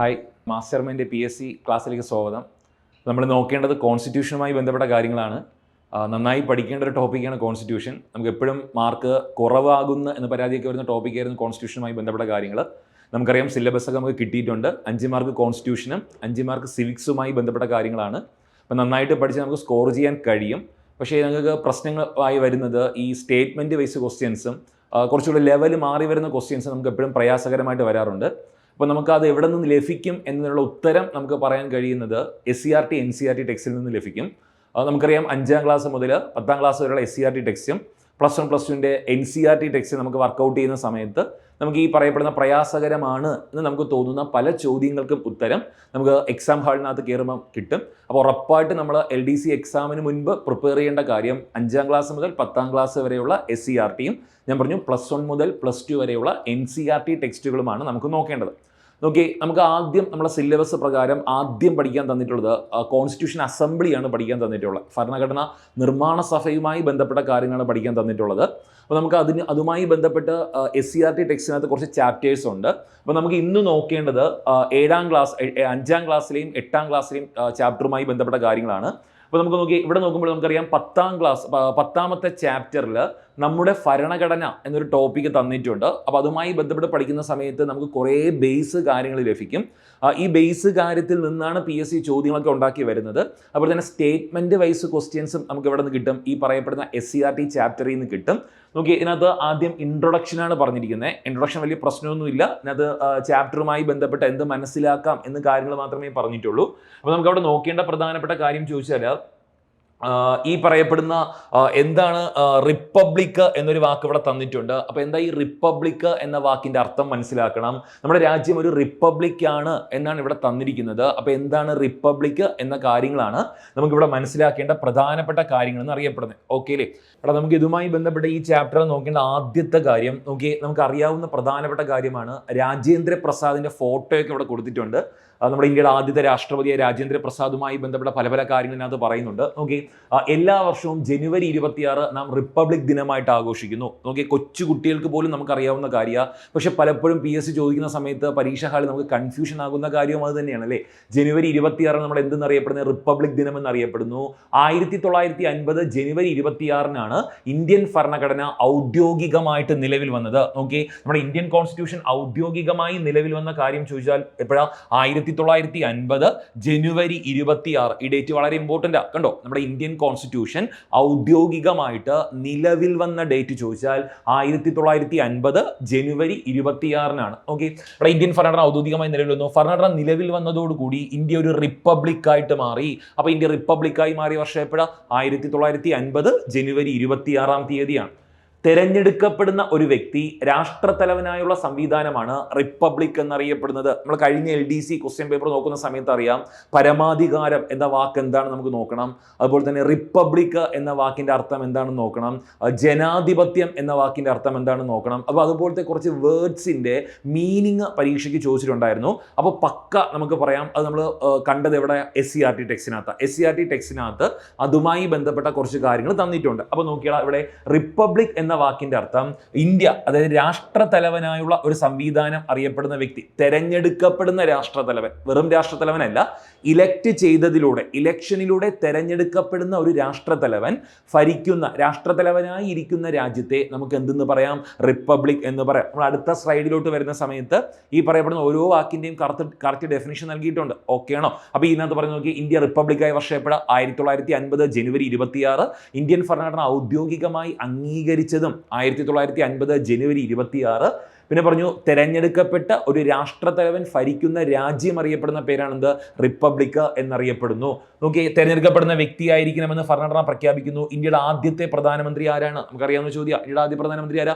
Hi Master Mind P S C ക്ലാസ്സിലേക്ക് സ്വാഗതം. നമ്മൾ നോക്കേണ്ടത് കോൺസ്റ്റിറ്റ്യൂഷനുമായി ബന്ധപ്പെട്ട കാര്യങ്ങളാണ്. നന്നായി പഠിക്കേണ്ട ഒരു ടോപ്പിക്കാണ് കോൺസ്റ്റിറ്റ്യൂഷൻ. നമുക്ക് എപ്പോഴും മാർക്ക് കുറവാകുന്ന എന്ന് പരാതിയൊക്കെ വരുന്ന ടോപ്പിക്കായിരുന്നു കോൺസ്റ്റിറ്റ്യൂഷനുമായി ബന്ധപ്പെട്ട കാര്യങ്ങൾ നമുക്കറിയാം സിലബസ് ഒക്കെ നമുക്ക് കിട്ടിയിട്ടുണ്ട്. അഞ്ച് മാർക്ക് കോൺസ്റ്റിറ്റ്യൂഷനും അഞ്ച് മാർക്ക് സിവിക്സുമായി ബന്ധപ്പെട്ട കാര്യങ്ങളാണ്. അപ്പം നന്നായിട്ട് പഠിച്ച് നമുക്ക് സ്കോർ ചെയ്യാൻ കഴിയും. പക്ഷേ ഞങ്ങൾക്ക് പ്രശ്നങ്ങളായി വരുന്നത് ഈ സ്റ്റേറ്റ്മെന്റ് വൈസ് ക്വസ്റ്റ്യൻസും കുറച്ചുകൂടി ലെവൽ മാറി വരുന്ന ക്വസ്റ്റ്യൻസ് നമുക്ക് എപ്പോഴും പ്രയാസകരമായിട്ട് വരാറുണ്ട്. അപ്പോൾ നമുക്ക് അത് എവിടെ നിന്ന് ലഭിക്കും എന്നതിനുള്ള ഉത്തരം നമുക്ക് പറയാൻ കഴിയുന്നത് S C R T N C R T ടെക്സ്റ്റിൽ നിന്ന് ലഭിക്കും. നമുക്കറിയാം അഞ്ചാം ക്ലാസ് മുതൽ പത്താം ക്ലാസ് വരെയുള്ള എസ് സി ആർ ടി ടെക്സ്റ്റും പ്ലസ് വൺ പ്ലസ് ടുവിന്റെ N C R T text നമുക്ക് വർക്കൗട്ട് ചെയ്യുന്ന സമയത്ത് നമുക്ക് ഈ പറയപ്പെടുന്ന പ്രയാസകരമാണ് എന്ന് നമുക്ക് തോന്നുന്ന പല ചോദ്യങ്ങൾക്കും ഉത്തരം നമുക്ക് എക്സാം ഹാളിനകത്ത് കയറുമ്പോൾ കിട്ടും. അപ്പോൾ ഉറപ്പായിട്ട് നമ്മൾ എൽ ഡി സി എക്സാമിന് മുൻപ് പ്രിപ്പയർ ചെയ്യേണ്ട കാര്യം അഞ്ചാം ക്ലാസ് മുതൽ പത്താം ക്ലാസ് വരെയുള്ള എസ് സി ആർ ടിയും ഞാൻ പറഞ്ഞു പ്ലസ് വൺ മുതൽ പ്ലസ് ടു വരെയുള്ള എൻ സി ആർ ടി ടെക്സ്റ്റുകളുമാണ് നമുക്ക് നോക്കേണ്ടത്. നോക്കി നമുക്ക് ആദ്യം നമ്മളെ സിലബസ് പ്രകാരം ആദ്യം പഠിക്കാൻ തന്നിട്ടുള്ളത് കോൺസ്റ്റിറ്റ്യൂഷൻ അസംബ്ലിയാണ് പഠിക്കാൻ തന്നിട്ടുള്ളത്. ഭരണഘടന നിർമ്മാണ സഭയുമായി ബന്ധപ്പെട്ട കാര്യങ്ങളാണ് പഠിക്കാൻ തന്നിട്ടുള്ളത്. അപ്പോൾ നമുക്ക് അതിന് അതുമായി ബന്ധപ്പെട്ട് എസ് സി ആർ ടി ടെക്സ്റ്റിനകത്ത് കുറച്ച് ചാപ്റ്റേഴ്സ് ഉണ്ട്. അപ്പോൾ നമുക്ക് ഇന്ന് നോക്കേണ്ടത് ഏഴാം ക്ലാസ് അഞ്ചാം ക്ലാസ്സിലെയും എട്ടാം ക്ലാസ്സിലെയും ചാപ്റ്ററുമായി ബന്ധപ്പെട്ട കാര്യങ്ങളാണ്. അപ്പോൾ നമുക്ക് നോക്കി ഇവിടെ നോക്കുമ്പോൾ നമുക്കറിയാം പത്താം ക്ലാസ് പത്താമത്തെ ചാപ്റ്ററിൽ നമ്മുടെ ഭരണഘടന എന്നൊരു ടോപ്പിക്ക് തന്നിട്ടുണ്ട്. അപ്പോൾ അതുമായി ബന്ധപ്പെട്ട് പഠിക്കുന്ന സമയത്ത് നമുക്ക് കുറേ ബേസ് കാര്യങ്ങൾ ലഭിക്കും. ഈ ബേസ് കാര്യത്തിൽ നിന്നാണ് പി എസ് സി ചോദ്യങ്ങളൊക്കെ ഉണ്ടാക്കി വരുന്നത്. അതുപോലെ തന്നെ സ്റ്റേറ്റ്മെന്റ് വൈസ് ക്വസ്റ്റ്യൻസും നമുക്ക് ഇവിടെ നിന്ന് കിട്ടും. ഈ പറയപ്പെടുന്ന എസ് സി ആർ ടി ചാപ്റ്ററിൽ നിന്ന് കിട്ടും. നോക്കി ഇതിനകത്ത് ആദ്യം ഇൻട്രൊഡക്ഷനാണ് പറഞ്ഞിരിക്കുന്നത്. ഇൻട്രൊഡക്ഷൻ വലിയ പ്രശ്നമൊന്നുമില്ല ഇതിനകത്ത് ചാപ്റ്ററുമായി ബന്ധപ്പെട്ട് എന്ത് മനസ്സിലാക്കാം എന്ന് കാര്യങ്ങൾ മാത്രമേ പറഞ്ഞിട്ടുള്ളൂ. അപ്പോൾ നമുക്ക് അവിടെ നോക്കേണ്ട പ്രധാനപ്പെട്ട കാര്യം ചോദിച്ചാൽ ഈ പറയപ്പെടുന്ന എന്താണ് റിപ്പബ്ലിക് എന്നൊരു വാക്ക് ഇവിടെ തന്നിട്ടുണ്ട്. അപ്പോൾ എന്താ ഈ റിപ്പബ്ലിക് എന്ന വാക്കിന്റെ അർത്ഥം മനസ്സിലാക്കണം. നമ്മുടെ രാജ്യം ഒരു റിപ്പബ്ലിക് ആണ് എന്നാണ് ഇവിടെ തന്നിരിക്കുന്നത്. അപ്പോൾ എന്താണ് റിപ്പബ്ലിക് എന്ന കാര്യങ്ങളാണ് നമുക്കിവിടെ മനസ്സിലാക്കേണ്ട പ്രധാനപ്പെട്ട കാര്യങ്ങൾ എന്ന് അറിയപ്പെടുന്നത്. ഓക്കെ അല്ലേ അവിടെ നമുക്ക് ഇതുമായി ബന്ധപ്പെട്ട ഈ ചാപ്റ്റർ നോക്കേണ്ട ആദ്യത്തെ കാര്യം നോക്കി നമുക്ക് അറിയാവുന്ന പ്രധാനപ്പെട്ട കാര്യമാണ് രാജേന്ദ്ര പ്രസാദിന്റെ ഫോട്ടോയൊക്കെ ഇവിടെ കൊടുത്തിട്ടുണ്ട്. നമ്മുടെ ഇന്ത്യയുടെ ആദ്യത്തെ രാഷ്ട്രപതിയായ രാജേന്ദ്ര പ്രസാദുമായി ബന്ധപ്പെട്ട പല പല കാര്യങ്ങൾ ഇതിനകത്ത് പറയുന്നുണ്ട്. നോക്കി എല്ലാ വർഷവും ജനുവരി ഇരുപത്തിയാറ് നാം റിപ്പബ്ലിക് ദിനമായിട്ട് ആഘോഷിക്കുന്നു. നോക്കി കൊച്ചു കുട്ടികൾക്ക് പോലും നമുക്കറിയാവുന്ന കാര്യമാണ് പക്ഷെ പലപ്പോഴും പി എസ് സി ചോദിക്കുന്ന സമയത്ത് പരീക്ഷ ഹാളിൽ നമുക്ക് കൺഫ്യൂഷൻ ആകുന്ന കാര്യവും അത് തന്നെയാണ് അല്ലേ? ജനുവരി ഇരുപത്തിയാറ് നമ്മൾ എന്തെന്നറിയപ്പെടുന്നത് റിപ്പബ്ലിക് ദിനം എന്നറിയപ്പെടുന്നു. ആയിരത്തി തൊള്ളായിരത്തി അൻപത് ജനുവരി ഇരുപത്തിയാറിനാണ് ഇന്ത്യൻ ഭരണഘടന ഔദ്യോഗികമായിട്ട് നിലവിൽ വന്നത്. നോക്കി നമ്മുടെ ഇന്ത്യൻ കോൺസ്റ്റിറ്റ്യൂഷൻ ഔദ്യോഗികമായി നിലവിൽ വന്ന കാര്യം ചോദിച്ചാൽ എപ്പോഴാ? ആയിരത്തി തൊള്ളായിരത്തി അൻപത് ജനുവരി ഇരുപത്തി ആറ് ഈ ഡേറ്റ് വളരെ ഇമ്പോർട്ടന്റ് ആണ് കണ്ടോ? നമ്മുടെ ഇന്ത്യൻ കോൺസ്റ്റിറ്റ്യൂഷൻ ഔദ്യോഗികമായിട്ട് നിലവിൽ വന്ന ഡേറ്റ് ചോദിച്ചാൽ ആയിരത്തി തൊള്ളായിരത്തി അൻപത് ജനുവരി ഇരുപത്തിയാറിനാണ്. ഓക്കെ നമ്മുടെ ഇന്ത്യൻ ഭരണഘടന ഔദ്യോഗികമായി നിലവിൽ വന്നു. ഭരണഘടന നിലവിൽ വന്നതോടുകൂടി ഇന്ത്യ ഒരു റിപ്പബ്ലിക്കായിട്ട് മാറി. അപ്പോൾ ഇന്ത്യ റിപ്പബ്ലിക്കായി മാറിയ വർഷം എപ്പോഴാണ് ആയിരത്തി തൊള്ളായിരത്തി അൻപത് ജനുവരി ഇരുപത്തിയാറാം തീയതിയാണ്. തെരഞ്ഞെടുക്കപ്പെടുന്ന ഒരു വ്യക്തി രാഷ്ട്രത്തലവനായുള്ള സംവിധാനമാണ് റിപ്പബ്ലിക് എന്നറിയപ്പെടുന്നത്. നമ്മൾ കഴിഞ്ഞ L D C question paper നോക്കുന്ന സമയത്ത് അറിയാം പരമാധികാരം എന്ന വാക്ക് എന്താണ് നമുക്ക് നോക്കണം. അതുപോലെ തന്നെ റിപ്പബ്ലിക് എന്ന വാക്കിന്റെ അർത്ഥം എന്താണെന്ന് നോക്കണം. ജനാധിപത്യം എന്ന വാക്കിന്റെ അർത്ഥം എന്താണെന്ന് നോക്കണം. അപ്പോൾ അതുപോലത്തെ കുറച്ച് വേർഡ്സിന്റെ മീനിങ് പരീക്ഷയ്ക്ക് ചോദിച്ചിട്ടുണ്ടായിരുന്നു. അപ്പോൾ പക്ക നമുക്ക് പറയാം അത് നമ്മൾ കണ്ടത് എവിടെ? എസ് സി ആർ ടി ടെക്സിനകത്ത് എസ് സി ആർ ടി ടെക്സിനകത്ത് അതുമായി ബന്ധപ്പെട്ട കുറച്ച് കാര്യങ്ങൾ തന്നിട്ടുണ്ട്. അപ്പോൾ നോക്കിയാൽ ഇവിടെ റിപ്പബ്ലിക് എന്ന വാക്കിന്റെ അർത്ഥം ഇന്ത്യ അതായത് രാഷ്ട്രതലവനായുള്ള ഒരു സംവിധാനം അറിയപ്പെടുന്ന വ്യക്തി തെരഞ്ഞെടുക്കപ്പെടുന്ന രാഷ്ട്രതലവൻ വെറും രാഷ്ട്രതലവനല്ല ഇലക്ട് ചെയ്തതിലൂടെ ഇലക്ഷനിലൂടെ തെരഞ്ഞെടുക്കപ്പെടുന്ന ഒരു രാഷ്ട്രതലവൻ ഭരിക്കുന്ന രാഷ്ട്രതലവനായി ഇരിക്കുന്ന രാജ്യത്തെ നമുക്ക് എന്തെന്ന് പറയാം? റിപ്പബ്ലിക് എന്ന് പറയാം. നമ്മൾ അടുത്ത സ്ലൈഡിലോട്ട് വരുന്ന സമയത്ത് ഈ പറയപ്പെടുന്ന ഓരോ വാക്കിന്റെയും കറക്റ്റ് കറക്റ്റ് ഡെഫിനേഷൻ നൽകിയിട്ടുണ്ട്. ഓക്കെ ആണോ? അപ്പോൾ ഇതിനകത്ത് പറഞ്ഞു നോക്കി ഇന്ത്യ റിപ്പബ്ലിക്കായി വർഷപ്പെടുക ആയിരത്തി തൊള്ളായിരത്തി അൻപത് ജനുവരി ഇരുപത്തിയാറ് ഇന്ത്യൻ ഭരണഘടന ഔദ്യോഗികമായി അംഗീകരിച്ചതും ആയിരത്തി തൊള്ളായിരത്തി അൻപത് ജനുവരി ഇരുപത്തിയാറ് പിന്നെ പറഞ്ഞു തെരഞ്ഞെടുക്കപ്പെട്ട ഒരു രാഷ്ട്രത്തലവൻ ഭരിക്കുന്ന രാജ്യം അറിയപ്പെടുന്ന പേരാണെന്ത്? റിപ്പബ്ലിക് എന്നറിയപ്പെടുന്നു. നോക്കി തെരഞ്ഞെടുക്കപ്പെടുന്ന വ്യക്തിയായിരിക്കണമെന്ന് ഭരണഘടന പ്രഖ്യാപിക്കുന്നു. ഇന്ത്യയുടെ ആദ്യത്തെ പ്രധാനമന്ത്രി ആരാണ്? നമുക്കറിയാവുന്ന ചോദ്യം. ഇന്ത്യയുടെ ആദ്യ പ്രധാനമന്ത്രി ആരാ?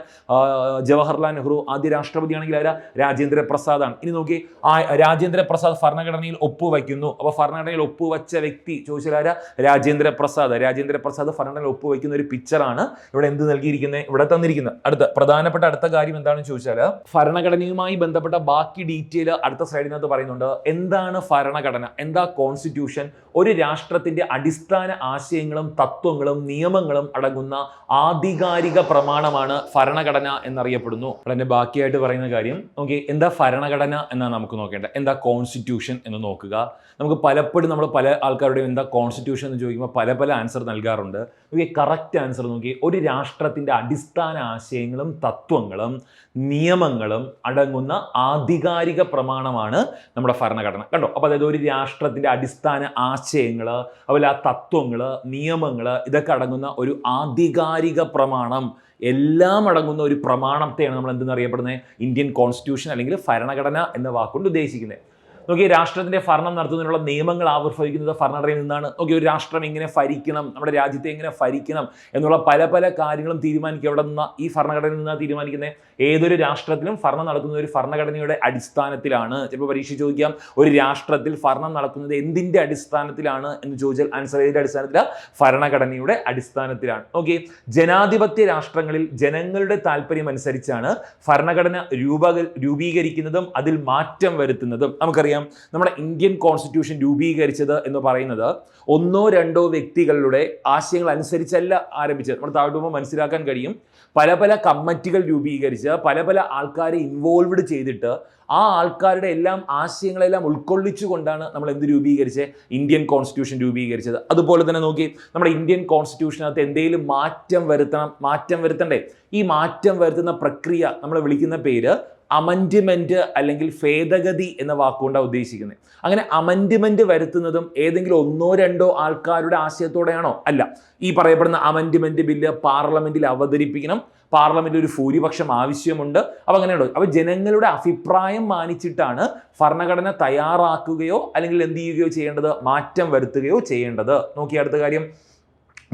ജവഹർലാൽ നെഹ്റു. ആദ്യ രാഷ്ട്രപതി ആണെങ്കിൽ ആരാ? രാജേന്ദ്ര പ്രസാദാണ്. ഇനി നോക്കി ആ രാജേന്ദ്ര പ്രസാദ് ഭരണഘടനയിൽ ഒപ്പുവയ്ക്കുന്നു. അപ്പോൾ ഭരണഘടനയിൽ ഒപ്പുവച്ച വ്യക്തി ചോദിച്ചാൽ ആരാ? രാജേന്ദ്ര പ്രസാദ്. രാജേന്ദ്ര പ്രസാദ് ഭരണഘടനയിൽ ഒപ്പുവയ്ക്കുന്ന ഒരു പിക്ചറാണ് ഇവിടെ എന്ത് നൽകിയിരിക്കുന്നത്? ഇവിടെ തന്നിരിക്കുന്നത്. അടുത്ത പ്രധാനപ്പെട്ട അടുത്ത കാര്യം എന്താണെന്ന് ചോദിച്ചാൽ ഭരണഘടനയുമായി ബന്ധപ്പെട്ട ബാക്കി ഡീറ്റെയിൽ അടുത്ത സ്ലൈഡിനകത്ത് പറയുന്നുണ്ട്. എന്താണ് ഭരണഘടന? എന്താ കോൺസ്റ്റിറ്റ്യൂഷൻ ഒരു രാഷ്ട്രത്തിന്റെ അടിസ്ഥാന ആശയങ്ങളും തത്വങ്ങളും നിയമങ്ങളും അടങ്ങുന്ന ആധികാരിക പ്രമാണമാണ് ഭരണഘടന എന്നറിയപ്പെടുന്നു. അതിന്റെ ബാക്കിയായിട്ട് പറയുന്ന കാര്യം ഓക്കെ എന്താ ഭരണഘടന എന്നാണ് നമുക്ക് നോക്കേണ്ടത്. എന്താ കോൺസ്റ്റിറ്റ്യൂഷൻ എന്ന് നോക്കുക. നമുക്ക് പലപ്പോഴും നമ്മൾ പല ആൾക്കാരുടെയും എന്താ കോൺസ്റ്റിറ്റ്യൂഷൻ എന്ന് ചോദിക്കുമ്പോൾ പല പല ആൻസർ നൽകാറുണ്ട്. ഓക്കെ കറക്റ്റ് ആൻസർ നോക്കി ഒരു രാഷ്ട്രത്തിന്റെ അടിസ്ഥാന ആശയങ്ങളും തത്വങ്ങളും നിയമങ്ങളും അടങ്ങുന്ന ആധികാരിക പ്രമാണമാണ് നമ്മുടെ ഭരണഘടന. കണ്ടോ? അപ്പോൾ അതായത് ഒരു രാഷ്ട്രത്തിന്റെ അടിസ്ഥാന ആശയങ്ങൾ അതുപോലെ ആ തത്വങ്ങൾ നിയമങ്ങൾ ഇതൊക്കെ അടങ്ങുന്ന ഒരു ആധികാരിക പ്രമാണം. എല്ലാം അടങ്ങുന്ന ഒരു പ്രമാണത്തെയാണ് നമ്മൾ എന്തെന്ന് അറിയപ്പെടുന്നത്? ഇന്ത്യൻ കോൺസ്റ്റിറ്റ്യൂഷൻ അല്ലെങ്കിൽ ഭരണഘടന എന്ന വാക്കുകൊണ്ട് ഉദ്ദേശിക്കുന്നത്. നോക്കി രാഷ്ട്രത്തിന്റെ ഭരണം നടത്തുന്നതിനുള്ള നിയമങ്ങൾ ആവിർഭവിക്കുന്നത് ഭരണഘടനയിൽ നിന്നാണ്. നോക്കി ഒരു രാഷ്ട്രം എങ്ങനെ ഭരിക്കണം നമ്മുടെ രാജ്യത്തെ എങ്ങനെ ഭരിക്കണം എന്നുള്ള പല പല കാര്യങ്ങളും തീരുമാനിക്കുക. എവിടെ നിന്ന് ഈ ഭരണഘടനയിൽ നിന്നാണ് തീരുമാനിക്കുന്നത്? ഏതൊരു രാഷ്ട്രത്തിലും ഭരണം നടക്കുന്നത് ഒരു ഭരണഘടനയുടെ അടിസ്ഥാനത്തിലാണ്. ചിലപ്പോൾ പരീക്ഷ ചോദിക്കാം ഒരു രാഷ്ട്രത്തിൽ ഭരണം നടക്കുന്നത് എന്തിന്റെ അടിസ്ഥാനത്തിലാണ് എന്ന് ചോദിച്ചാൽ ആൻസർ ഏതിന്റെ അടിസ്ഥാനത്തിലാണ് ഭരണഘടനയുടെ അടിസ്ഥാനത്തിലാണ്. ഓക്കെ ജനാധിപത്യ രാഷ്ട്രങ്ങളിൽ ജനങ്ങളുടെ താല്പര്യം അനുസരിച്ചാണ് ഭരണഘടന രൂപ രൂപീകരിക്കുന്നതും അതിൽ മാറ്റം വരുത്തുന്നതും. നമുക്കറിയാം നമ്മുടെ ഇന്ത്യൻ കോൺസ്റ്റിറ്റ്യൂഷൻ രൂപീകരിച്ചത് എന്ന് പറയുന്നത് ഒന്നോ രണ്ടോ വ്യക്തികളുടെ ആശയങ്ങൾ അനുസരിച്ചല്ല ആരംഭിച്ചത്. നമ്മൾ താഴ്ത്തുമ്പോൾ മനസ്സിലാക്കാൻ കഴിയും പല പല കമ്മിറ്റികൾ രൂപീകരിച്ച് പല പല ആൾക്കാരെ ഇൻവോൾവ്ഡ് ചെയ്തിട്ട് ആ ആൾക്കാരുടെ എല്ലാം ആശയങ്ങളെല്ലാം ഉൾക്കൊള്ളിച്ചുകൊണ്ടാണ് നമ്മൾ എന്ത് രൂപീകരിച്ചത്? ഇന്ത്യൻ കോൺസ്റ്റിറ്റ്യൂഷൻ രൂപീകരിച്ചത്. അതുപോലെ തന്നെ നോക്കി നമ്മുടെ ഇന്ത്യൻ കോൺസ്റ്റിറ്റ്യൂഷനകത്ത് എന്തെങ്കിലും മാറ്റം വരുത്തണം മാറ്റം വരുത്തണ്ടേ? ഈ മാറ്റം വരുത്തുന്ന പ്രക്രിയ നമ്മൾ വിളിക്കുന്ന പേര് അമൻഡ്മെന്റ് അല്ലെങ്കിൽ ഭേദഗതി എന്ന വാക്കുകൊണ്ടാണ് ഉദ്ദേശിക്കുന്നത് അങ്ങനെ അമൻഡ്മെന്റ് വരുത്തുന്നതും ഏതെങ്കിലും ഒന്നോ രണ്ടോ ആൾക്കാരുടെ ആശയത്തോടെയാണോ? അല്ല. ഈ പറയപ്പെടുന്ന അമൻഡ്മെന്റ് ബില്ല് പാർലമെന്റിൽ അവതരിപ്പിക്കണം. പാർലമെന്റിൽ ഒരു ഭൂരിപക്ഷം ആവശ്യമുണ്ട്. അപ്പോൾ അങ്ങനെയുണ്ട്. അപ്പോൾ ജനങ്ങളുടെ അഭിപ്രായം മാനിച്ചിട്ടാണ് ഭരണഘടന തയ്യാറാക്കുകയോ അല്ലെങ്കിൽ എന്ത് ചെയ്യുകയോ ചെയ്യേണ്ടത്? മാറ്റം വരുത്തുകയോ ചെയ്യേണ്ടത്. നോക്കി അടുത്ത കാര്യം.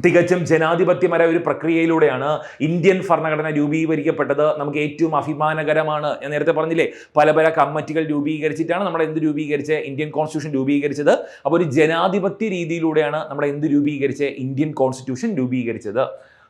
തികച്ചും ജനാധിപത്യപരമായ ഒരു പ്രക്രിയയിലൂടെയാണ് ഇന്ത്യൻ ഭരണഘടന രൂപീകരിക്കപ്പെട്ടത്. നമുക്ക് ഏറ്റവും അഭിമാനകരമാണ് ഞാൻ നേരത്തെ പറഞ്ഞില്ലേ പല പല കമ്മിറ്റികൾ രൂപീകരിച്ചിട്ടാണ് നമ്മൾ എന്ത് രൂപീകരിച്ച് ഇന്ത്യൻ കോൺസ്റ്റിറ്റ്യൂഷൻ രൂപീകരിച്ചത്. അപ്പോൾ ഒരു ജനാധിപത്യ രീതിയിലൂടെയാണ് നമ്മൾ എന്ത് രൂപീകരിച്ച് ഇന്ത്യൻ കോൺസ്റ്റിറ്റ്യൂഷൻ രൂപീകരിച്ചത്.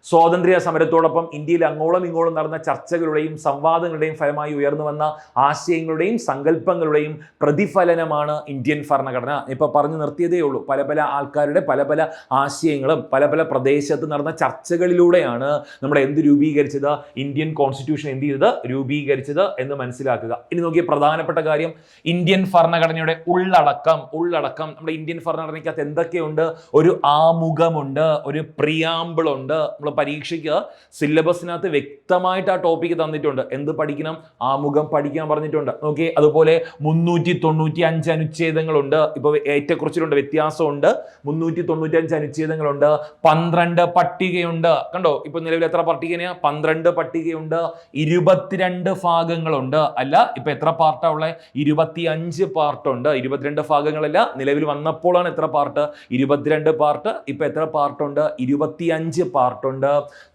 സ്വാതന്ത്ര്യ സമരത്തോടൊപ്പം ഇന്ത്യയിൽ അങ്ങോളം ഇങ്ങോളം നടന്ന ചർച്ചകളുടെയും സംവാദങ്ങളുടെയും ഫലമായി ഉയർന്നു വന്ന ആശയങ്ങളുടെയും സങ്കല്പങ്ങളുടെയും പ്രതിഫലനമാണ് ഇന്ത്യൻ ഭരണഘടന. ഇപ്പോൾ പറഞ്ഞു നിർത്തിയതേ ഉള്ളൂ. പല പല ആൾക്കാരുടെ പല പല ആശയങ്ങളും പല പല പ്രദേശത്ത് നടന്ന ചർച്ചകളിലൂടെയാണ് നമ്മുടെ എന്ത് രൂപീകരിച്ചത്? ഇന്ത്യൻ കോൺസ്റ്റിറ്റ്യൂഷൻ എന്ത് ചെയ്തത്? രൂപീകരിച്ചത് എന്ന് മനസ്സിലാക്കുക. ഇനി നോക്കിയ പ്രധാനപ്പെട്ട കാര്യം. ഇന്ത്യൻ ഭരണഘടനയുടെ ഉള്ളടക്കം ഉള്ളടക്കം. നമ്മുടെ ഇന്ത്യൻ ഭരണഘടനയ്ക്കകത്ത് എന്തൊക്കെയുണ്ട്? ഒരു ആമുഖമുണ്ട് ഒരു പ്രിയാമ്പിൾ ഉണ്ട്. പരീക്ഷയ്ക്ക് സിലബസിനകത്ത് വ്യക്തമായിട്ട് ആ ടോപ്പിക്ക് തന്നിട്ടുണ്ട്. എന്ത് പഠിക്കണം? ആമുഖം പഠിക്കാൻ പറഞ്ഞിട്ടുണ്ട്. ഓക്കെ അതുപോലെ മുന്നൂറ്റി തൊണ്ണൂറ്റി അഞ്ച് അനുച്ഛേദങ്ങളുണ്ട്. ഇപ്പോൾ ഏറ്റക്കുറിച്ചിലുണ്ട് വ്യത്യാസമുണ്ട്. മുന്നൂറ്റി തൊണ്ണൂറ്റി അഞ്ച് അനുച്ഛേദങ്ങളുണ്ട്. പന്ത്രണ്ട് പട്ടികയുണ്ട്. കണ്ടോ? ഇപ്പൊ നിലവിൽ എത്ര പട്ടികയാണ് പന്ത്രണ്ട് പട്ടികയുണ്ട്. ഇരുപത്തിരണ്ട് ഭാഗങ്ങളുണ്ട്. അല്ല ഇപ്പൊ എത്ര പാർട്ടാ ഉള്ളത് ഇരുപത്തി അഞ്ച് പാർട്ടുണ്ട്. ഇരുപത്തിരണ്ട് ഭാഗങ്ങളല്ല നിലവിൽ വന്നപ്പോഴാണ് എത്ര പാർട്ട്? ഇരുപത്തിരണ്ട് പാർട്ട് ഇപ്പൊ എത്ര പാർട്ടുണ്ട്? ഇരുപത്തിയഞ്ച് പാർട്ടുണ്ട്.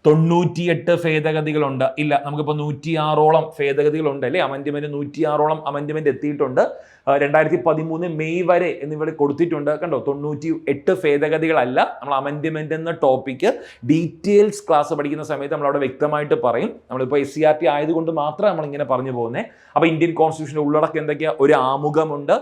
തൊണ്ണൂറ്റിയെട്ട് ഭേദഗതികളുണ്ട്. ഇല്ല നമുക്കിപ്പോൾ നൂറ്റിയാറോളം ഭേദഗതികളുണ്ട് അല്ലേ? അമൻഡ്മെന്റ് നൂറ്റിയാറോളം അമൻഡ്മെന്റ് എത്തിയിട്ടുണ്ട്. രണ്ടായിരത്തി പതിമൂന്ന് മെയ് വരെ എന്നിവിടെ കൊടുത്തിട്ടുണ്ട്. കണ്ടോ? തൊണ്ണൂറ്റി എട്ട് ഭേദഗതികളല്ല. നമ്മൾ അമെൻഡ്മെന്റ് എന്ന ടോപ്പിക്ക് ഡീറ്റെയിൽസ് ക്ലാസ് പഠിക്കുന്ന സമയത്ത് നമ്മൾ അവിടെ വ്യക്തമായിട്ട് പറയും. നമ്മളിപ്പോൾ എസ് സി ആർ ടി ആയതുകൊണ്ട് മാത്രം നമ്മൾ ഇങ്ങനെ പറഞ്ഞു പോകുന്നത് അപ്പോൾ ഇന്ത്യൻ കോൺസ്റ്റിറ്റ്യൂഷൻ ഉള്ളടക്കം എന്തൊക്കെയാ? ഒരു ആമുഖമുണ്ട്.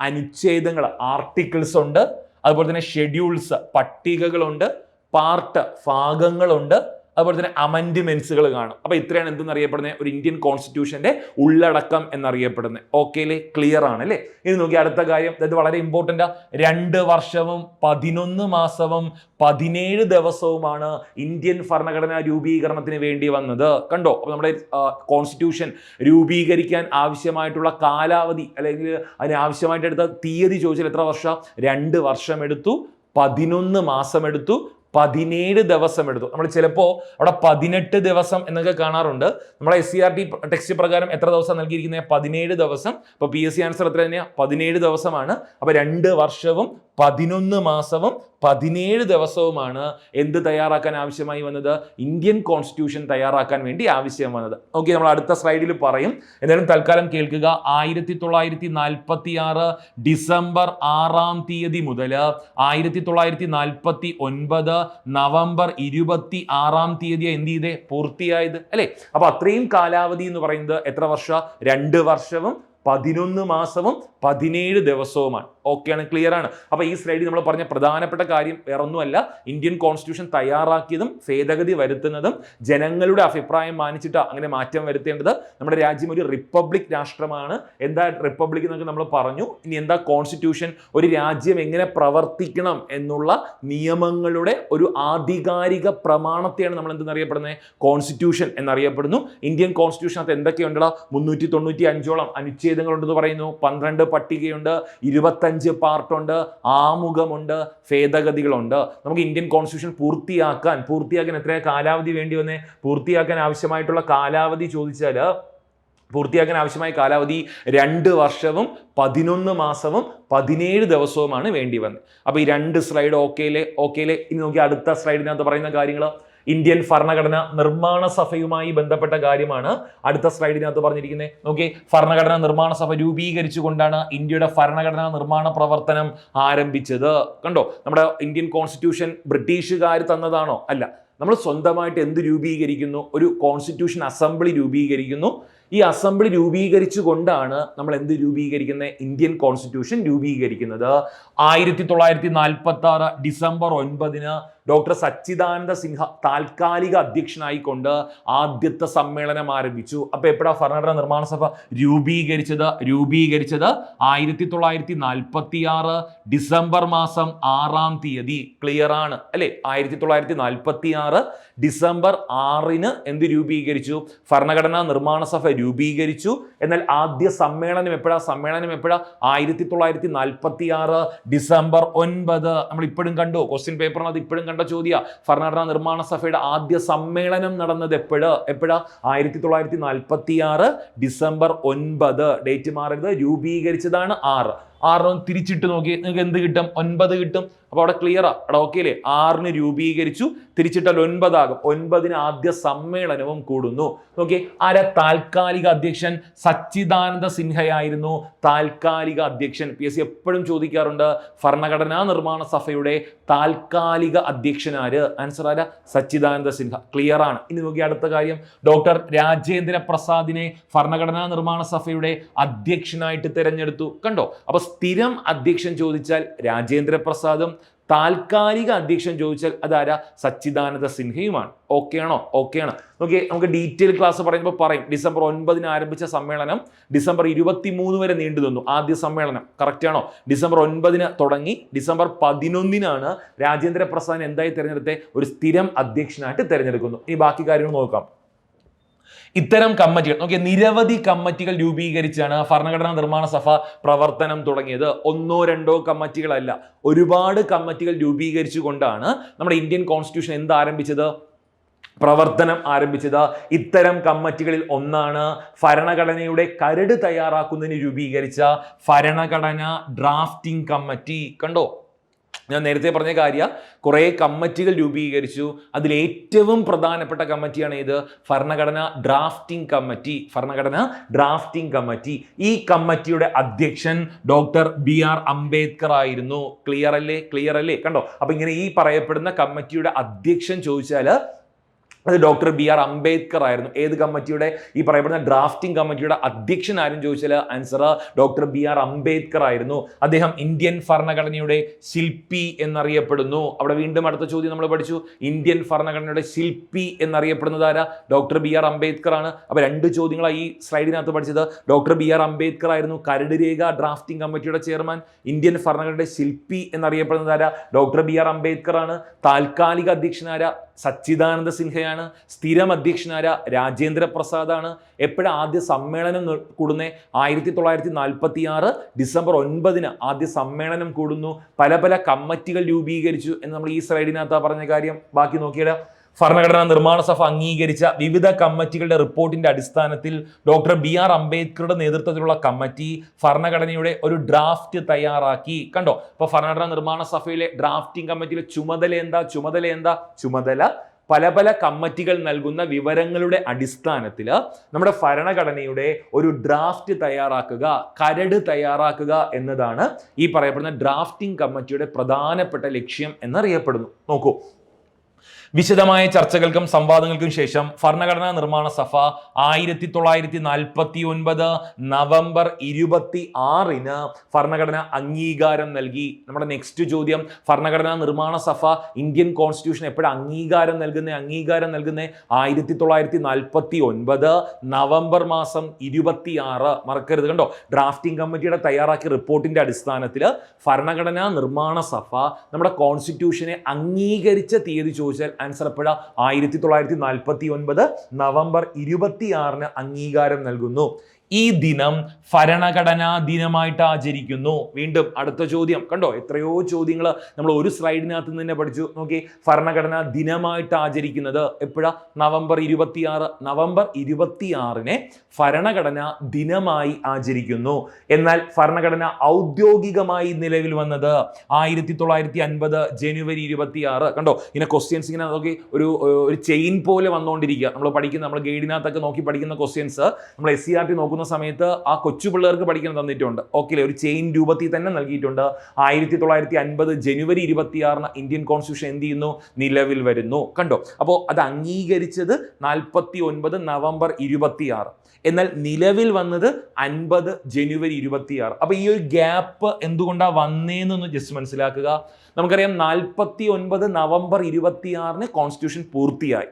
അനുച്ഛേദങ്ങൾ ആർട്ടിക്കിൾസ് ഉണ്ട്. അതുപോലെ തന്നെ ഷെഡ്യൂൾസ് പട്ടികകളുണ്ട്. പാർട്ട് ഭാഗങ്ങളുണ്ട്. അതുപോലെ തന്നെ അമെൻഡ്മെന്റ്സുകൾ കാണും. അപ്പോൾ ഇത്രയാണ് എന്തെന്ന് അറിയപ്പെടുന്നത് ഒരു ഇന്ത്യൻ കോൺസ്റ്റിറ്റ്യൂഷന്റെ ഉള്ളടക്കം എന്നറിയപ്പെടുന്നത് ഓക്കെ ക്ലിയർ ആണ് അല്ലേ? ഇനി നോക്കി അടുത്ത കാര്യം. ഇത് വളരെ ഇമ്പോർട്ടന്റ് രണ്ട് വർഷവും പതിനൊന്ന് മാസവും പതിനേഴ് ദിവസവുമാണ് ഇന്ത്യൻ ഭരണഘടനാ രൂപീകരണത്തിന് വേണ്ടി വന്നത്. കണ്ടോ? നമ്മുടെ കോൺസ്റ്റിറ്റ്യൂഷൻ രൂപീകരിക്കാൻ ആവശ്യമായിട്ടുള്ള കാലാവധി അല്ലെങ്കിൽ അതിന് എടുത്ത തീയതി ചോദിച്ചാൽ എത്ര വർഷം? രണ്ട് വർഷം എടുത്തു പതിനൊന്ന് മാസം എടുത്തു പതിനേഴ് ദിവസം എടുത്തു. നമ്മൾ ചിലപ്പോൾ അവിടെ പതിനെട്ട് ദിവസം എന്നൊക്കെ കാണാറുണ്ട്. നമ്മളെ S C R T text പ്രകാരം എത്ര ദിവസം നൽകിയിരിക്കുന്നത്? പതിനേഴ് ദിവസം. അപ്പോൾ പി എസ് സി ആൻസർ എത്ര തന്നെയാണ് പതിനേഴ് ദിവസമാണ്. അപ്പോൾ രണ്ട് വർഷവും പതിനൊന്ന് മാസവും പതിനേഴ് ദിവസവുമാണ് എന്ത് തയ്യാറാക്കാൻ ആവശ്യമായി വന്നത്? ഇന്ത്യൻ കോൺസ്റ്റിറ്റ്യൂഷൻ തയ്യാറാക്കാൻ വേണ്ടി ആവശ്യം വന്നത്. ഓക്കെ നമ്മൾ അടുത്ത സ്ലൈഡിൽ പറയും. എന്തായാലും തൽക്കാലം കേൾക്കുക. ആയിരത്തി തൊള്ളായിരത്തി നാൽപ്പത്തി ആറ് ഡിസംബർ ആറാം തീയതി മുതൽ ആയിരത്തി തൊള്ളായിരത്തി നാൽപ്പത്തി ഒൻപത് നവംബർ ഇരുപത്തി ആറാം തീയതി എന്ത് ചെയ്തേ? പൂർത്തിയായത്. അല്ലേ? അപ്പൊ അത്രയും കാലാവധി എന്ന് പറയുന്നത് എത്ര വർഷം? രണ്ട് വർഷവും പതിനൊന്ന് മാസവും പതിനേഴ് ദിവസവുമാണ്. ഓക്കെയാണ് ക്ലിയർ ആണ്. അപ്പോൾ ഈ സ്ലൈഡിൽ നമ്മൾ പറഞ്ഞ പ്രധാനപ്പെട്ട കാര്യം വേറൊന്നുമല്ല. ഇന്ത്യൻ കോൺസ്റ്റിറ്റ്യൂഷൻ തയ്യാറാക്കിയതും ഭേദഗതി വരുത്തുന്നതും ജനങ്ങളുടെ അഭിപ്രായം മാനിച്ചിട്ട് അങ്ങനെ മാറ്റം വരുത്തേണ്ടത് നമ്മുടെ രാജ്യം ഒരു റിപ്പബ്ലിക് രാഷ്ട്രമാണ്. എന്താ റിപ്പബ്ലിക് എന്നൊക്കെ നമ്മൾ പറഞ്ഞു. ഇനി എന്താ കോൺസ്റ്റിറ്റ്യൂഷൻ ഒരു രാജ്യം എങ്ങനെ പ്രവർത്തിക്കണം എന്നുള്ള നിയമങ്ങളുടെ ഒരു ആധികാരിക പ്രമാണത്തെയാണ് നമ്മൾ എന്തെന്നറിയപ്പെടുന്നത് കോൺസ്റ്റിറ്റ്യൂഷൻ എന്നറിയപ്പെടുന്നു. ഇന്ത്യൻ കോൺസ്റ്റിറ്റ്യൂഷനകത്ത് എന്തൊക്കെയുണ്ടോ മുന്നൂറ്റി തൊണ്ണൂറ്റി അഞ്ചോളം അനുച്ഛേദങ്ങളുണ്ടെന്ന് പറയുന്നു. പന്ത്രണ്ട് പട്ടികയുണ്ട് ഇരുപത്തഞ്ച് പാർട്ടുണ്ട് ആമുഖമുണ്ട് ഭേദഗതികളുണ്ട്. നമുക്ക് ഇന്ത്യൻ കോൺസ്റ്റിറ്റ്യൂഷൻ പൂർത്തിയാക്കാൻ പൂർത്തിയാക്കാൻ എത്ര കാലാവധി വേണ്ടി വന്നേ? പൂർത്തിയാക്കാൻ ആവശ്യമായിട്ടുള്ള കാലാവധി ചോദിച്ചാൽ പൂർത്തിയാക്കാൻ ആവശ്യമായ കാലാവധി രണ്ട് വർഷവും പതിനൊന്ന് മാസവും പതിനേഴ് ദിവസവുമാണ് വേണ്ടി വന്നത് അപ്പോൾ ഈ രണ്ട് സ്ലൈഡ് ഓക്കെയിലെ ഓക്കെയിലെ ഇനി നോക്കി അടുത്ത സ്ലൈഡിനകത്ത് പറയുന്ന കാര്യങ്ങൾ ഇന്ത്യൻ ഭരണഘടന നിർമ്മാണ സഭയുമായി ബന്ധപ്പെട്ട കാര്യമാണ് അടുത്ത സ്ലൈഡിനകത്ത് പറഞ്ഞിരിക്കുന്നത്. നോക്കി ഭരണഘടന നിർമ്മാണ സഭ രൂപീകരിച്ചുകൊണ്ടാണ് ഇന്ത്യയുടെ ഭരണഘടനാ നിർമ്മാണ പ്രവർത്തനം ആരംഭിച്ചത്. കണ്ടോ നമ്മുടെ ഇന്ത്യൻ കോൺസ്റ്റിറ്റ്യൂഷൻ ബ്രിട്ടീഷുകാർ തന്നതാണോ? അല്ല നമ്മൾ സ്വന്തമായിട്ട് എന്ത് രൂപീകരിക്കുന്നു? ഒരു കോൺസ്റ്റിറ്റ്യൂഷൻ അസംബ്ലി രൂപീകരിക്കുന്നു. ഈ അസംബ്ലി രൂപീകരിച്ചു കൊണ്ടാണ് നമ്മൾ എന്ത് രൂപീകരിക്കുന്നത്? ഇന്ത്യൻ കോൺസ്റ്റിറ്റ്യൂഷൻ രൂപീകരിക്കുന്നത്. ആയിരത്തി തൊള്ളായിരത്തി നാൽപ്പത്തി ആറ് ഡിസംബർ ഒൻപതിന് ഡോക്ടർ സച്ചിദാനന്ദ സിൻഹ താൽക്കാലിക അധ്യക്ഷനായിക്കൊണ്ട് ആദ്യത്തെ സമ്മേളനം ആരംഭിച്ചു. അപ്പോൾ എപ്പോഴാ ഭരണഘടന നിർമ്മാണ സഭ രൂപീകരിച്ചത്? രൂപീകരിച്ചത് ആയിരത്തി തൊള്ളായിരത്തി നാൽപ്പത്തി ആറ് ഡിസംബർ മാസം ആറാം തീയതി. ക്ലിയർ ആണ്. അല്ലെ? ആയിരത്തി തൊള്ളായിരത്തി നാൽപ്പത്തി ആറ് ഡിസംബർ ആറിന് എന്ത് രൂപീകരിച്ചു? ഭരണഘടനാ നിർമ്മാണ സഭ രൂപീകരിച്ചു. എന്നാൽ ആദ്യ സമ്മേളനം എപ്പോഴാ? സമ്മേളനം എപ്പോഴാ? ആയിരത്തി തൊള്ളായിരത്തി നാൽപ്പത്തി ആറ് ഡിസംബർ ഒൻപത്. നമ്മൾ ഇപ്പോഴും കണ്ടു. ക്വസ്റ്റ്യൻ പേപ്പറിനകത്ത് ഇപ്പോഴും കണ്ട ചോദ്യ. ഭരണഘടനാ നിർമ്മാണ സഭയുടെ ആദ്യ സമ്മേളനം നടന്നത് എപ്പോഴ്? എപ്പോഴാ? ആയിരത്തി തൊള്ളായിരത്തി നാൽപ്പത്തി ആറ് ഡിസംബർ ഒൻപത്. ഡേറ്റ് മാറരുത്. രൂപീകരിച്ചതാണ് ആറ്. ആറിന് തിരിച്ചിട്ട് നോക്കി. നിങ്ങൾക്ക് എന്ത് കിട്ടും? ഒൻപത് കിട്ടും. അപ്പോൾ അവിടെ ക്ലിയറാ അവിടെ ഓക്കെ അല്ലേ? ആറിന് രൂപീകരിച്ചു. തിരിച്ചിട്ടാൽ ഒൻപതാകും. ഒൻപതിന് ആദ്യ സമ്മേളനവും കൂടുന്നു. നോക്കി ആരെ താൽക്കാലിക അധ്യക്ഷൻ? സച്ചിദാനന്ദ സിൻഹയായിരുന്നു താൽക്കാലിക അധ്യക്ഷൻ. പി എസ് സി എപ്പോഴും ചോദിക്കാറുണ്ട് ഭരണഘടനാ നിർമ്മാണ സഭയുടെ താൽക്കാലിക അധ്യക്ഷനാര് ആൻസർ ആരാ? സച്ചിദാനന്ദ സിൻഹ. ക്ലിയർ ആണ്. ഇനി നോക്കി അടുത്ത കാര്യം. ഡോക്ടർ രാജേന്ദ്ര പ്രസാദിനെ ഭരണഘടനാ നിർമ്മാണ സഭയുടെ അധ്യക്ഷനായിട്ട് തിരഞ്ഞെടുത്തു. കണ്ടോ? അപ്പൊ സ്ഥിരം അധ്യക്ഷൻ ചോദിച്ചാൽ രാജേന്ദ്ര പ്രസാദും താൽക്കാലിക അധ്യക്ഷൻ ചോദിച്ചാൽ അതാരാ? സച്ചിദാനന്ദ സിൻഹയുമാണ്. ഓക്കെ ആണോ? ഓക്കെ നമുക്ക് ഡീറ്റെയിൽ ക്ലാസ് പറയുമ്പോൾ പറയും. ഡിസംബർ ഒൻപതിന് ആരംഭിച്ച സമ്മേളനം ഡിസംബർ ഇരുപത്തി മൂന്ന് വരെ നീണ്ടു നിന്നു. ആദ്യ സമ്മേളനം കറക്റ്റ് ആണോ? ഡിസംബർ ഒൻപതിന് തുടങ്ങി ഡിസംബർ പതിനൊന്നിനാണ് രാജേന്ദ്ര പ്രസാദ് എന്തായി തിരഞ്ഞെടുത്തെ? ഒരു സ്ഥിരം അധ്യക്ഷനായിട്ട് തിരഞ്ഞെടുക്കുന്നു. ഇനി ബാക്കി കാര്യങ്ങൾ നോക്കാം. ഇത്തരം കമ്മിറ്റികൾ നോക്കിയ നിരവധി കമ്മിറ്റികൾ രൂപീകരിച്ചാണ് ഭരണഘടനാ നിർമ്മാണ സഭ പ്രവർത്തനം തുടങ്ങിയത്. ഒന്നോ രണ്ടോ കമ്മിറ്റികളല്ല. ഒരുപാട് കമ്മിറ്റികൾ രൂപീകരിച്ചുകൊണ്ടാണ് നമ്മുടെ ഇന്ത്യൻ കോൺസ്റ്റിറ്റ്യൂഷൻ എന്ത് ആരംഭിച്ചത്? പ്രവർത്തനം ആരംഭിച്ചത്. ഇത്തരം കമ്മിറ്റികളിൽ ഒന്നാണ് ഭരണഘടനയുടെ കരട് തയ്യാറാക്കുന്നതിന് രൂപീകരിച്ച ഭരണഘടന ഡ്രാഫ്റ്റിംഗ് കമ്മിറ്റി. കണ്ടോ? ഞാൻ നേരത്തെ പറഞ്ഞ കാര്യം കുറേ കമ്മിറ്റികൾ രൂപീകരിച്ചു. അതിൽ ഏറ്റവും പ്രധാനപ്പെട്ട കമ്മിറ്റിയാണ് ഇത് ഭരണഘടന ഡ്രാഫ്റ്റിംഗ് കമ്മിറ്റി. ഭരണഘടന ഡ്രാഫ്റ്റിംഗ് കമ്മിറ്റി. ഈ കമ്മിറ്റിയുടെ അധ്യക്ഷൻ ഡോക്ടർ ബി ആർ അംബേദ്കർ ആയിരുന്നു. ക്ലിയർ അല്ലേ? ക്ലിയർ അല്ലേ? കണ്ടോ? അപ്പൊ ഇങ്ങനെ ഈ പറയപ്പെടുന്ന കമ്മിറ്റിയുടെ അധ്യക്ഷൻ ചോദിച്ചാൽ അത് ഡോക്ടർ ബി ആർ അംബേദ്കർ ആയിരുന്നു. ഏത് കമ്മിറ്റിയുടെ? ഈ പറയപ്പെടുന്ന ഡ്രാഫ്റ്റിംഗ് കമ്മിറ്റിയുടെ അധ്യക്ഷൻ ആരും ചോദിച്ചാൽ answer doctor B R Ambedkar ആയിരുന്നു. അദ്ദേഹം ഇന്ത്യൻ ഭരണഘടനയുടെ ശില്പി എന്നറിയപ്പെടുന്നു. അവിടെ വീണ്ടും അടുത്ത ചോദ്യം നമ്മൾ പഠിച്ചു. ഇന്ത്യൻ ഭരണഘടനയുടെ ശില്പി എന്നറിയപ്പെടുന്നത് ആരാ? ഡോക്ടർ ബി ആർ അംബേദ്കർ ആണ്. അപ്പോൾ രണ്ട് ചോദ്യങ്ങളാണ് ഈ സ്ലൈഡിനകത്ത് പഠിച്ചത്. ഡോക്ടർ ബി ആർ അംബേദ്കർ ആയിരുന്നു കരട് രേഖ ഡ്രാഫ്റ്റിംഗ് കമ്മിറ്റിയുടെ ചെയർമാൻ. ഇന്ത്യൻ ഭരണഘടനയുടെ ശില്പി എന്നറിയപ്പെടുന്നത് ആരാ? ഡോക്ടർ ബി ആർ അംബേദ്കർ ആണ്. താൽക്കാലിക അധ്യക്ഷനാര സച്ചിദാനന്ദ സിൻഹയാണ്. സ്ഥിരം അധ്യക്ഷനായ രാജേന്ദ്ര പ്രസാദാണ്. എപ്പോഴും ആദ്യ സമ്മേളനം കൂടുന്നത് കൂടുന്നേ? ആയിരത്തി തൊള്ളായിരത്തി നാൽപ്പത്തി ആറ് ഡിസംബർ ഒൻപതിന് ആദ്യ സമ്മേളനം കൂടുന്നു. പല പല കമ്മിറ്റികൾ രൂപീകരിച്ചു എന്ന് നമ്മൾ ഈ സ്ലൈഡിനകത്ത് പറഞ്ഞ കാര്യം. ബാക്കി നോക്കിയാൽ ഭരണഘടനാ നിർമ്മാണ സഭ അംഗീകരിച്ച വിവിധ കമ്മിറ്റികളുടെ റിപ്പോർട്ടിന്റെ അടിസ്ഥാനത്തിൽ ഡോക്ടർ ബി ആർ അംബേദ്കറുടെ നേതൃത്വത്തിലുള്ള കമ്മിറ്റി ഭരണഘടനയുടെ ഒരു ഡ്രാഫ്റ്റ് തയ്യാറാക്കി. കണ്ടോ? അപ്പൊ ഭരണഘടനാ നിർമ്മാണ സഭയിലെ ഡ്രാഫ്റ്റിംഗ് കമ്മിറ്റിയിലെ ചുമതല എന്താ? ചുമതല എന്താ? ചുമതല പല പല കമ്മിറ്റികൾ നൽകുന്ന വിവരങ്ങളുടെ അടിസ്ഥാനത്തിൽ നമ്മുടെ ഭരണഘടനയുടെ ഒരു ഡ്രാഫ്റ്റ് തയ്യാറാക്കുക കരട് തയ്യാറാക്കുക എന്നതാണ് ഈ പറയപ്പെടുന്ന ഡ്രാഫ്റ്റിംഗ് കമ്മിറ്റിയുടെ പ്രധാനപ്പെട്ട ലക്ഷ്യം എന്നറിയപ്പെടുന്നു. നോക്കൂ വിശദമായ ചർച്ചകൾക്കും സംവാദങ്ങൾക്കും ശേഷം ഭരണഘടനാ നിർമ്മാണ സഭ ആയിരത്തി തൊള്ളായിരത്തി നാൽപ്പത്തി ഒൻപത് നവംബർ ഇരുപത്തി ആറിന് ഭരണഘടന അംഗീകാരം നൽകി. നമ്മുടെ നെക്സ്റ്റ് ചോദ്യം ഭരണഘടനാ നിർമ്മാണ സഭ ഇന്ത്യൻ കോൺസ്റ്റിറ്റ്യൂഷൻ എപ്പോഴും അംഗീകാരം നൽകുന്ന? അംഗീകാരം നൽകുന്ന ആയിരത്തി തൊള്ളായിരത്തി നാൽപ്പത്തി ഒൻപത് നവംബർ മാസം ഇരുപത്തി ആറ് മറക്കരുത് കണ്ടോ? ഡ്രാഫ്റ്റിംഗ് കമ്മിറ്റിയുടെ തയ്യാറാക്കിയ റിപ്പോർട്ടിന്റെ അടിസ്ഥാനത്തിൽ ഭരണഘടനാ നിർമ്മാണ സഭ നമ്മുടെ കോൺസ്റ്റിറ്റ്യൂഷനെ അംഗീകരിച്ച തീയതി ചോദിച്ചാൽ ആൻസർ എപ്പോഴാ? ആയിരത്തി തൊള്ളായിരത്തി നാൽപ്പത്തി ഒൻപത് നവംബർ ഇരുപത്തി ആറിന് അംഗീകാരം നൽകുന്നു. ഈ ദിനം ഭരണഘടനാ ദിനമായിട്ട് ആചരിക്കുന്നു. വീണ്ടും അടുത്ത ചോദ്യം. കണ്ടോ? എത്രയോ ചോദ്യങ്ങൾ നമ്മൾ ഒരു സ്ലൈഡിനകത്ത് തന്നെ പഠിച്ചു. നോക്കി ഭരണഘടനാ ദിനമായിട്ട് ആചരിക്കുന്നത് എപ്പോഴാ? നവംബർ ഇരുപത്തിയാറ്. നവംബർ ഇരുപത്തിയാറിനെ ഭരണഘടനാ ദിനമായി ആചരിക്കുന്നു. എന്നാൽ ഭരണഘടന ഔദ്യോഗികമായി നിലവിൽ വന്നത് ആയിരത്തി തൊള്ളായിരത്തി അൻപത് ജനുവരി ഇരുപത്തിയാറ്. കണ്ടോ? ഇങ്ങനെ ക്വസ്റ്റ്യൻസ് ഇങ്ങനെ നോക്കി ഒരു ഒരു ചെയിൻ പോലെ വന്നുകൊണ്ടിരിക്കുക നമ്മൾ പഠിക്കുന്ന നമ്മൾ ഗൈഡിനകത്തൊക്കെ നോക്കി പഠിക്കുന്ന ക്വസ്റ്റ്യൻസ് നമ്മൾ എസ് സി ആർ ടി നോക്കുന്ന സമയത്ത് ആ കൊച്ചു പിള്ളേർക്ക് പഠിക്കാൻ തന്നിട്ടുണ്ട്. ഓക്കെ ഒരു ചെയിൻ രൂപത്തിൽ തന്നെ നൽകിയിട്ടുണ്ട്. ആയിരത്തി തൊള്ളായിരത്തി അൻപത് ജനുവരി ഇരുപത്തിയാറിന് ഇന്ത്യൻ കോൺസ്റ്റിറ്റ്യൂഷൻ എന്ത് ചെയ്യുന്നു? നിലവിൽ വരുന്നു. കണ്ടോ? അപ്പോൾ അത് അംഗീകരിച്ചത് നാൽപ്പത്തി ഒൻപത് നവംബർ ഇരുപത്തിയാറ്. എന്നാൽ നിലവിൽ വന്നത് അൻപത് ജനുവരി ഇരുപത്തിയാറ്. അപ്പോൾ ഈ ഒരു ഗ്യാപ്പ് എന്തുകൊണ്ടാണ് വന്നേന്നൊന്ന് ജസ്റ്റ് മനസ്സിലാക്കുക. നമുക്കറിയാം നാൽപ്പത്തി ഒൻപത് നവംബർ ഇരുപത്തിയാറിന് കോൺസ്റ്റിറ്റ്യൂഷൻ പൂർത്തിയായി.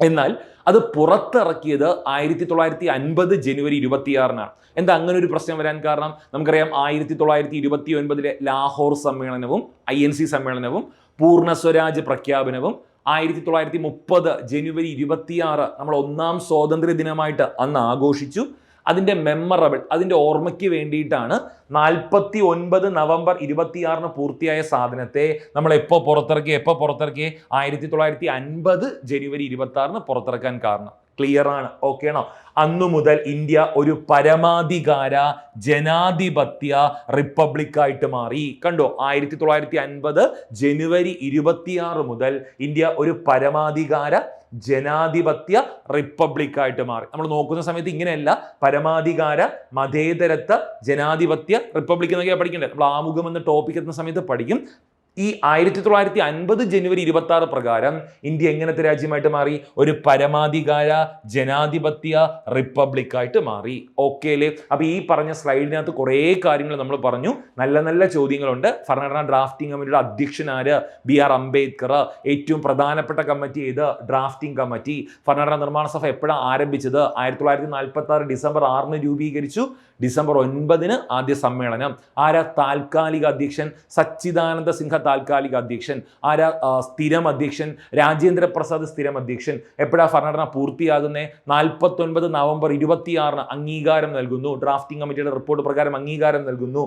എന്നാൽ അത് പുറത്തിറക്കിയത് ആയിരത്തി തൊള്ളായിരത്തി അൻപത് ജനുവരി ഇരുപത്തിയാറിനാണ്. എന്താ അങ്ങനെ ഒരു പ്രശ്നം വരാൻ കാരണം? നമുക്കറിയാം ആയിരത്തി തൊള്ളായിരത്തി ഇരുപത്തി ഒൻപതിലെ ലാഹോർ സമ്മേളനവും ഐ എൻ സി സമ്മേളനവും പൂർണ സ്വരാജ് പ്രഖ്യാപനവും ആയിരത്തി തൊള്ളായിരത്തി മുപ്പത് ജനുവരി ഇരുപത്തിയാറ് നമ്മൾ ഒന്നാം സ്വാതന്ത്ര്യ ദിനമായിട്ട് അന്ന് ആഘോഷിച്ചു. അതിന്റെ മെമ്മറബിൾ അതിന്റെ ഓർമ്മയ്ക്ക് വേണ്ടിയിട്ടാണ് നാൽപ്പത്തി ഒൻപത് നവംബർ ഇരുപത്തിയാറിന് പൂർത്തിയായ സാധനത്തെ നമ്മൾ എപ്പോൾ പുറത്തിറക്കി എപ്പോൾ പുറത്തിറക്കി? ആയിരത്തി തൊള്ളായിരത്തി അൻപത് ജനുവരി ഇരുപത്തി ആറിന് പുറത്തിറക്കാൻ കാരണം. ക്ലിയർ ആണ്. ഓക്കെ ആണോ? അന്നു മുതൽ ഇന്ത്യ ഒരു പരമാധികാര ജനാധിപത്യ റിപ്പബ്ലിക്കായിട്ട് മാറി. കണ്ടോ? ആയിരത്തി തൊള്ളായിരത്തി അൻപത് ജനുവരി ഇരുപത്തിയാറ് മുതൽ ഇന്ത്യ ഒരു പരമാധികാര ജനാധിപത്യ റിപ്പബ്ലിക്കായിട്ട് മാറി. നമ്മൾ നോക്കുന്ന സമയത്ത് ഇങ്ങനെയല്ല. പരമാധികാര മതേതരത്വ ജനാധിപത്യ റിപ്പബ്ലിക് എന്നൊക്കെയാണ് പഠിക്കേണ്ടത് നമ്മൾ ആമുഖം എന്ന ടോപ്പിക് എത്തുന്ന സമയത്ത് പഠിക്കും. ഈ ആയിരത്തി തൊള്ളായിരത്തി അൻപത് ജനുവരി ഇരുപത്തി ആറ് പ്രകാരം ഇന്ത്യ എങ്ങനത്തെ രാജ്യമായിട്ട് മാറി? ഒരു പരമാധികാര ജനാധിപത്യ റിപ്പബ്ലിക്കായിട്ട് മാറി. ഓക്കെ അല്ലേ അപ്പൊ ഈ പറഞ്ഞ സ്ലൈഡിനകത്ത് കുറേ കാര്യങ്ങൾ നമ്മൾ പറഞ്ഞു. നല്ല നല്ല ചോദ്യങ്ങളുണ്ട്. ഭരണഘടനാ ഡ്രാഫ്റ്റിംഗ് കമ്മിറ്റിയുടെ അധ്യക്ഷനാര് ബി ആർ അംബേദ്കർ. ഏറ്റവും പ്രധാനപ്പെട്ട കമ്മിറ്റി ഏത്? ഡ്രാഫ്റ്റിംഗ് കമ്മിറ്റി ഭരണഘടനാ നിർമ്മാണ സഭ എപ്പോഴാണ് ആരംഭിച്ചത്? ആയിരത്തി തൊള്ളായിരത്തി നാൽപ്പത്തി ആറ് ഡിസംബർ ആറിന് രൂപീകരിച്ചു. ഡിസംബർ ഒൻപതിന് ആദ്യ സമ്മേളനം. ആരാ താൽക്കാലിക അധ്യക്ഷൻ? സച്ചിദാനന്ദ സിൻഹ താൽക്കാലിക അധ്യക്ഷൻ? ആരാ സ്ഥിരം അധ്യക്ഷൻ? രാജേന്ദ്ര പ്രസാദ് സ്ഥിരം അധ്യക്ഷൻ. എപ്പോഴാ ഭരണഘടന പൂർത്തിയാകുന്നത് നാൽപ്പത്തൊൻപത് നവംബർ ഇരുപത്തിയാറിന് അംഗീകാരം നൽകുന്നു. ഡ്രാഫ്റ്റിംഗ് കമ്മിറ്റിയുടെ റിപ്പോർട്ട് പ്രകാരം അംഗീകാരം നൽകുന്നു.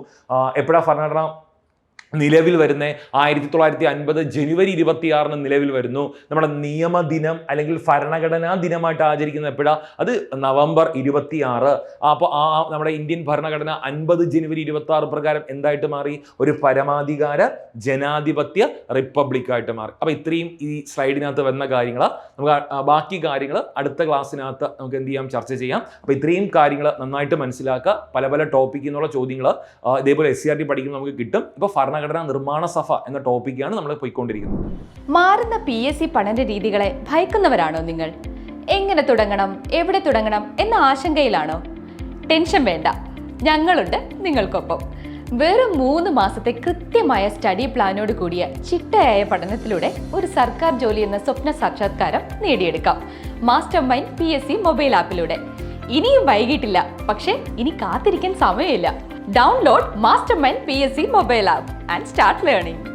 എപ്പോഴാ ഭരണഘടന നിലവിൽ വരുന്ന ആയിരത്തി തൊള്ളായിരത്തി അൻപത് ജനുവരി ഇരുപത്തിയാറിന് നിലവിൽ വരുന്നു. നമ്മുടെ നിയമദിനം അല്ലെങ്കിൽ ഭരണഘടനാ ദിനമായിട്ട് ആചരിക്കുന്ന എപ്പോഴാണ് അത് നവംബർ ഇരുപത്തി ആറ് അപ്പോൾ ആ നമ്മുടെ ഇന്ത്യൻ ഭരണഘടന അൻപത് ജനുവരി ഇരുപത്തി ആറ് പ്രകാരം എന്തായിട്ട് മാറി? ഒരു പരമാധികാര ജനാധിപത്യ റിപ്പബ്ലിക്കായിട്ട് മാറി. അപ്പോൾ ഇത്രയും ഈ സ്ലൈഡിനകത്ത് വന്ന കാര്യങ്ങൾ. നമുക്ക് ബാക്കി കാര്യങ്ങൾ അടുത്ത ക്ലാസ്സിനകത്ത് നമുക്ക് എന്ത് ചെയ്യാം? ചർച്ച ചെയ്യാം. അപ്പോൾ ഇത്രയും കാര്യങ്ങൾ നന്നായിട്ട് മനസ്സിലാക്കുക. പല പല ടോപ്പിക്കിൽ നിന്നുള്ള ചോദ്യങ്ങൾ ഇതേപോലെ എസ് സി ആർ ടി പഠിക്കുമ്പോൾ നമുക്ക് കിട്ടും. ഇപ്പോൾ ഭരണഘടനാ നിർമ്മാണ സഭ എന്ന ടോപ്പിക്കാണ് നമ്മൾ പോയിക്കൊണ്ടിരിക്കുന്നത്. മാറുന്ന പി എസ് സി പഠന രീതികളെ ഭയക്കുന്നവരാണോ നിങ്ങൾ? എങ്ങനെ തുടങ്ങണം? എവിടെ തുടങ്ങണം? എന്ന ആശങ്കയിലാണോ? ടെൻഷൻ വേണ്ട. ഞങ്ങളുണ്ട് നിങ്ങൾക്കൊപ്പം. വെറും മൂന്ന് മാസത്തെ കൃത്യമായ സ്റ്റഡി പ്ലാനോട് കൂടിയ ചിട്ടയായ പഠനത്തിലൂടെ ഒരു സർക്കാർ ജോലി എന്ന സ്വപ്ന സാക്ഷാത്കാരം നേടിയെടുക്കാം. Master Mind P S C mobile ആപ്പിലൂടെ ഇനിയും വൈകിട്ടില്ല. പക്ഷേ ഇനി കാത്തിരിക്കാൻ സമയമില്ല. Download Mastermind PSE mobile app and start learning.